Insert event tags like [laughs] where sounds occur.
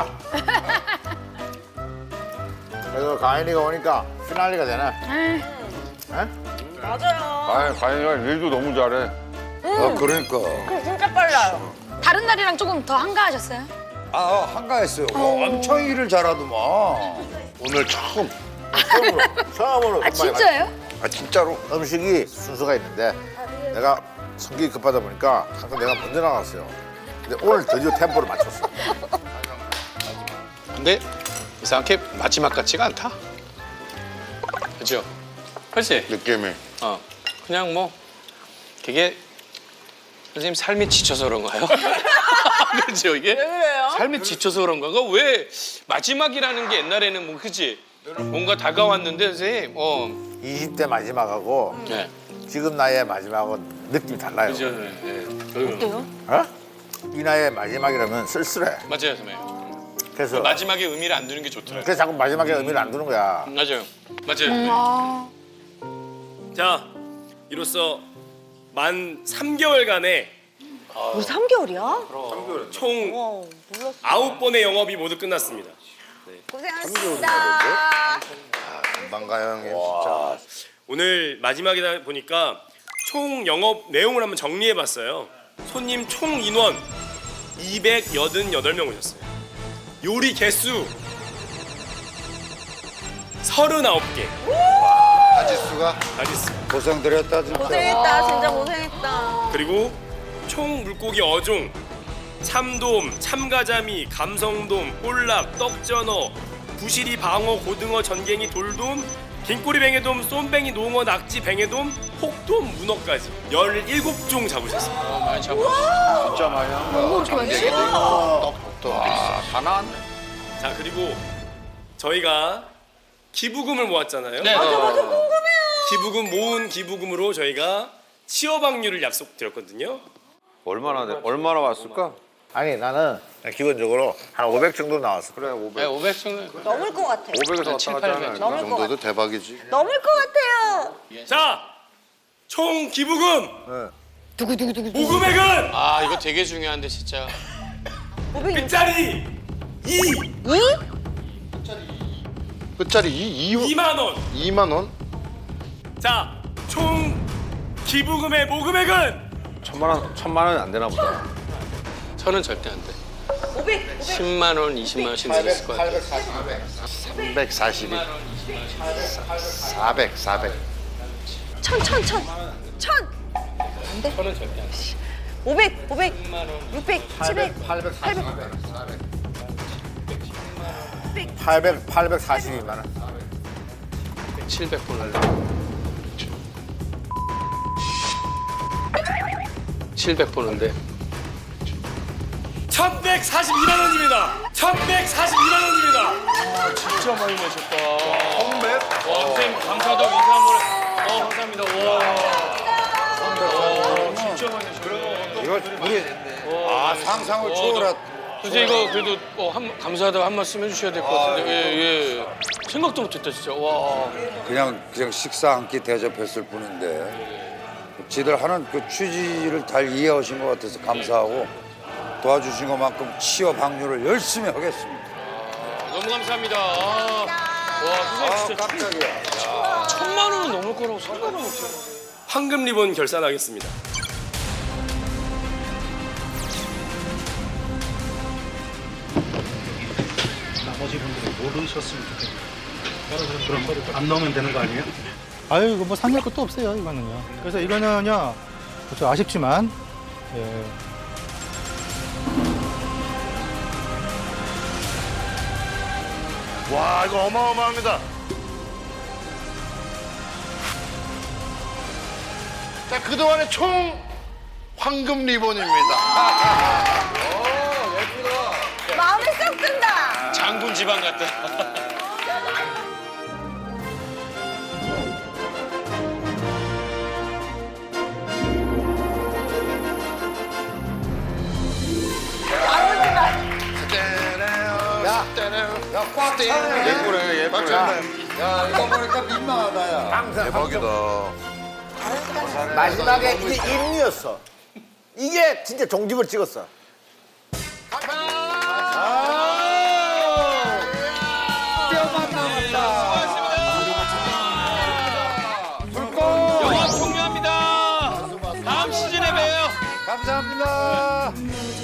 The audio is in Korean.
자. 그래도 가인이가 오니까 피날리가 되네. 에? 맞아요. 아니, 가인이가 일도 너무 잘해. 아 그러니까. 그럼 진짜 빨라요. 다른 날이랑 조금 더 한가하셨어요? 아 한가했어요. 어, 엄청 일을 잘하더만. 오늘 처음. 처음으로. [laughs] 처음으로. 아 진짜예요? 아 진짜로. 음식이 순서가 있는데 내가 성격이 급하다 보니까 항상 내가 먼저 나갔어요. 근데 오늘 드디어 템포를 맞췄어. [laughs] 근데 이상하게 마지막 같지가 않다. 그죠? 그렇지? 느낌이. 어. 그냥 뭐 되게 선생님 삶이 지쳐서 그런가요? [laughs] 그렇죠 이게? 그래요? 삶이 지쳐서 그런가? 왜 마지막이라는 게 옛날에는 뭐 그지? 뭔가 다가왔는데 선생님 어. 20대 마지막하고 네. 지금 나이의 마지막은 느낌이 달라요. 그죠? 네. 네. 어때요? 어? 이 나이의 마지막이라면 쓸쓸해. 맞아요 선생님. 그래서 마지막에 의미를 안 두는 게 좋더라고요. 그래서 자꾸 마지막에 의미를 안 두는 거야. 맞아요. 맞아요. 아, 자, 이로써 만 3개월간의 우리 3개월이야? 총 와, 몰랐어. 아홉 번의 영업이 모두 끝났습니다. 고생하셨습니다. 금방 가요, 형님. 진짜. 오늘 마지막이다 보니까 총 영업 내용을 한번 정리해 봤어요. 손님 총 인원 288명 오셨어요. 요리 개수 39개. 가지수가 가지수. 고생드렸다 진짜. 고생했다, 진짜 고생했다. 그리고 총 물고기 어종 참돔, 참가자미, 감성돔, 볼락, 떡전어, 부시리, 방어, 고등어, 전갱이, 돌돔, 긴꼬리 뱅에돔, 쏨뱅이, 농어, 낙지, 뱅에돔, 혹돔, 문어까지 17종 잡으셨어요. 어, 많이 잡았어. 진짜 많이 한 거야. 너무 좋아요. 떡도 아, 다 나왔네. 자 그리고 저희가 기부금을 모았잖아요. 네. 기부금 모은 기부금으로 저희가 취업학률을 약속드렸거든요. 얼마나, 돼? 얼마나 왔을까? 아니 나는 기본적으로 한 500 정도 나왔어. 그래, 500. 네, 500 정도. 넘을 것 같아. 500에서 칠, 왔다 갔다 팔백. 넘을 그것 정도도 대박이지. 넘을 것 같아요. 자, 총 기부금 네. 모금액은 아 이거 되게 중요한데 진짜. 500. 끝자리 2, 끝자리 2, 2, 2만 원. 2만 원? 자, 총 기부금의 모금액은 천만 원, 천만 원이 안 되나 보다. 천은 절대 안 돼. 500. 10만 원, 20만 원씩 내렸을 것 같아. 342. 400, 400. 천, 천, 천. 천. 천은 절대 안 돼. 500, 500, 600, 700, 800, 800, 800, 842만 원. 700 보낼래. 700 보는데 1142만 원입니다. 1142만 원입니다. 진짜 많이 내셨다. 와, 선생님 감사하다고 인사 한 번 해. 어, 감사합니다. 와. 어, 진짜 많이 내셨다. 이거 우리 아 상상을 초월한. 선생님 이거 그래도 어, 한, 감사하다고 한 말씀 해주셔야 될 것 같은데. 예, 예. 생각도 못했다 진짜. 와. 그냥 그냥 식사 한 끼 대접했을 뿐인데 지들 하는 그 취지를 잘 이해하신 것 같아서 감사하고 도와주신 것만큼 취업 확률을 열심히 하겠습니다. 너무 감사합니다. 아, 와, 선생님 진짜 깜짝이야. 천만 원은 넘을 거라고 생각을 못해요. 황금 리본 결산하겠습니다. 나머지 분들이 모르셨으면 좋겠네요. 거를 안 넣으면 되는 거 아니에요? 아유, 이거 뭐 상의할 것도 없어요, 이거는요. 그래서 이거는요, 그렇죠, 아쉽지만, 예, 와, 이거 어마어마합니다. 자, 그동안의 총 황금 리본입니다. 마음에 쏙 든다. 장군 집안 같다. 야꽉 차네. 예쁘네, 예쁘네. 야 이거 보니까 민망하다 야. 항상 대박이다. 마지막에 이게 임무였어. 이게 진짜 종집을 찍었어.